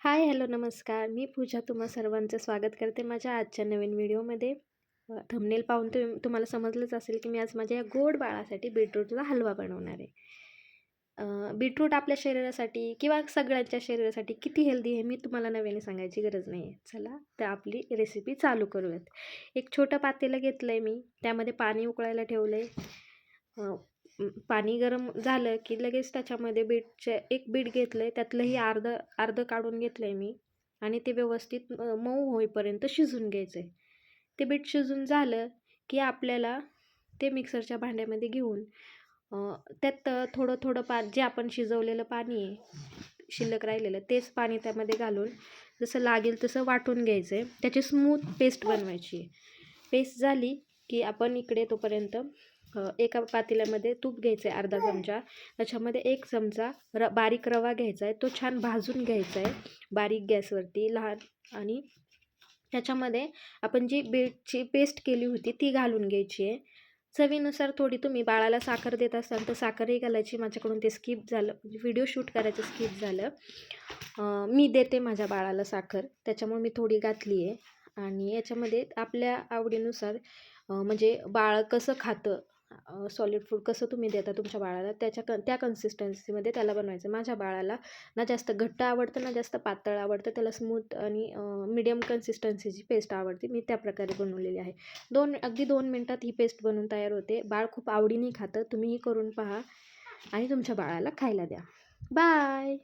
Hi hello नमस्कार. मी पूजा तुम्हा सर्वांचं स्वागत करते माझ्या आजच्या नवीन व्हिडिओमध्ये. थंबनेल पाहून तुम तुम्हाला समजलंच असेल की मी आज माझ्या या गोड बाळासाठी बीटरूटचा हलवा बनवणार आहे. बीटरूट आपल्या शरीरासाठी किंवा सगळ्यांच्या शरीरासाठी किती हेल्दी आहे मी तुम्हाला नव्याने सांगायची गरज नाही आहे चला तर आपली रेसिपी चालू करूयात. एक छोटं पातेलं घेतलं आहे मी. त्यामध्ये पाणी उकळायला ठेवलं आहे हो. पाणी गरम झालं की लगेच त्याच्यामध्ये बीटचे एक बीट घेतलं आहे त्यातलंही अर्धं अर्धं काढून घेतलं आहे मी आणि ते व्यवस्थित मऊ होईपर्यंत शिजून घ्यायचं आहे ते बीट शिजून झालं की आपल्याला ते मिक्सरच्या भांड्यामध्ये घेऊन त्यात थोडं थोडं पा जे आपण शिजवलेलं पाणी आहे शिल्लक राहिलेलं तेच पाणी त्यामध्ये घालून जसं लागेल तसं वाटून घ्यायचं आहे त्याची स्मूथ पेस्ट बनवायची आहे. पेस्ट झाली की आपण इकडे तोपर्यंत एका पातेल्यामध्ये तूप घ्यायचं आहे अर्धा चमचा. त्याच्यामध्ये एक चमचा र बारीक रवा घ्यायचा आहे तो छान भाजून घ्यायचा आहे बारीक गॅसवरती लहान आणि त्याच्यामध्ये आपण जी बीटची पेस्ट केली होती ती घालून घ्यायची आहे चवीनुसार थोडी तुम्ही बाळाला साखर देत असाल तर साखरही घालायची. माझ्याकडून ते स्किप झालं. म्हणजे व्हिडिओ शूट करायचं स्किप झालं. मी देते माझ्या बाळाला साखर. त्याच्यामुळे मी थोडी घातली आहे आणि याच्यामध्ये आपल्या आवडीनुसार म्हणजे बाळ कसं खातं सॉलिड फूड कसं तुम्ही देता तुमच्या बाळाला? त्याच्या क त्या कन्सिस्टन्सीमध्ये त्याला बनवायचं. माझ्या बाळाला ना जास्त घट्ट आवडतं ना जास्त पातळ आवडतं. त्याला स्मूथ आणि मिडियम कन्सिस्टन्सीची पेस्ट आवडते. मी त्या प्रकारे बनवलेली आहे. दोन अगदी दोन मिनटात ही पेस्ट बनवून तयार होते. बाळ खूप आवडीने खातं. तुम्हीही करून पहा आणि तुमच्या बाळाला खायला द्या. बाय